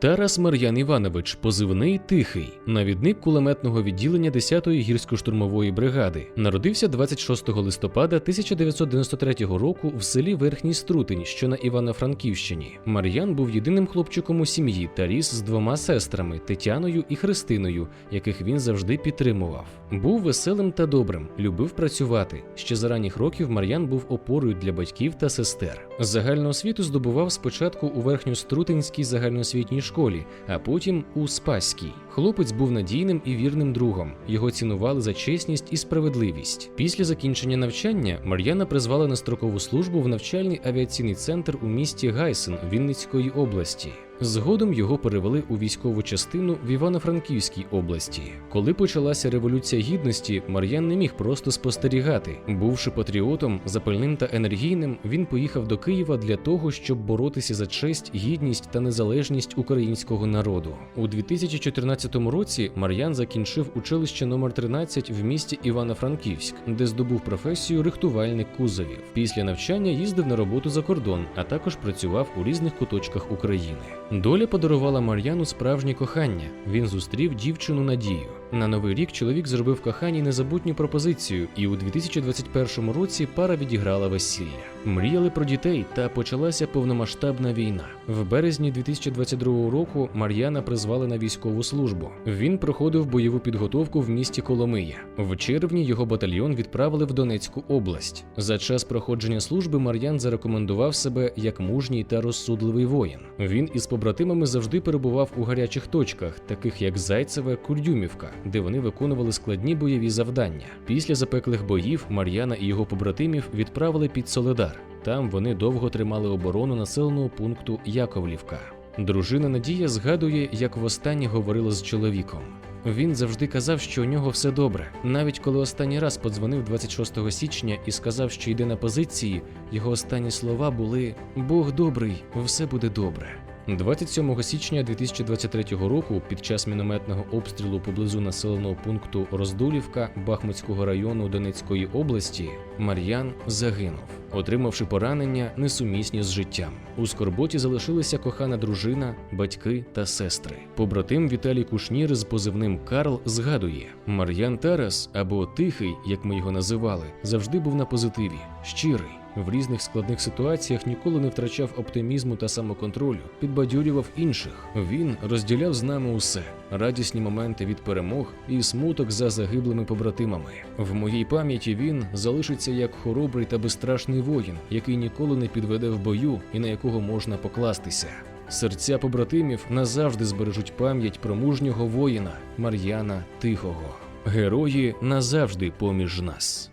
Тарас Мар'ян Іванович, позивний Тихий, навідник кулеметного відділення 10-ї гірсько-штурмової бригади, народився 26 листопада 1993 року в селі Верхній Струтень, що на Івано-Франківщині. Мар'ян був єдиним хлопчиком у сім'ї та ріс з двома сестрами Тетяною і Христиною, яких він завжди підтримував. Був веселим та добрим, любив працювати. Ще за ранніх років Мар'ян був опорою для батьків та сестер. Загальну освіту здобував спочатку у верхньострутинській загальноосвітній школі, а потім у Спаській. Хлопець був надійним і вірним другом. Його цінували за чесність і справедливість. Після закінчення навчання Мар'яна призвали на строкову службу в навчальний авіаційний центр у місті Гайсен Вінницької області. Згодом його перевели у військову частину в Івано-Франківській області. Коли почалася революція гідності, Мар'ян не міг просто спостерігати. Бувши патріотом, запальним та енергійним, він поїхав до Києва для того, щоб боротися за честь, гідність та незалежність українського народу. У 2014 році Мар'ян закінчив училище номер 13 в місті Івано-Франківськ, де здобув професію рихтувальник кузовів. Після навчання їздив на роботу за кордон, а також працював у різних куточках України. Доля подарувала Мар'яну справжнє кохання. Він зустрів дівчину Надію. На новий рік чоловік зробив коханій незабутню пропозицію, і у 2021 році пара відіграла весілля. Мріяли про дітей, та почалася повномасштабна війна. В березні 2022 року Мар'яна призвали на військову службу. Він проходив бойову підготовку в місті Коломия. В червні його батальйон відправили в Донецьку область. За час проходження служби Мар'ян зарекомендував себе як мужній та розсудливий воїн. Він із побратимами завжди перебував у гарячих точках, таких як Зайцеве, Курдюмівка, де вони виконували складні бойові завдання. Після запеклих боїв Мар'яна і його побратимів відправили під Соледар. Там вони довго тримали оборону населеного пункту Яковлівка. Дружина Надія згадує, як востаннє говорила з чоловіком. Він завжди казав, що у нього все добре. Навіть коли останній раз подзвонив 26 січня і сказав, що йде на позиції, його останні слова були Бог добрий, все буде добре. 27 січня 2023 року, під час мінометного обстрілу поблизу населеного пункту Роздулівка Бахмутського району Донецької області, Мар'ян загинув, отримавши поранення несумісні з життям. У скорботі залишилися кохана дружина, батьки та сестри. Побратим Віталій Кушнір з позивним Карл згадує: Мар'ян Тарас або Тихий, як ми його називали, завжди був на позитиві, щирий. В різних складних ситуаціях ніколи не втрачав оптимізму та самоконтролю, підбадьорював інших. Він розділяв з нами усе: радісні моменти від перемог і смуток за загиблими побратимами. В моїй пам'яті він залишиться як хоробрий та безстрашний воїн, який ніколи не підведе в бою і на якого можна покластися. Серця побратимів назавжди збережуть пам'ять про мужнього воїна Мар'яна Тихого. Герої назавжди поміж нас.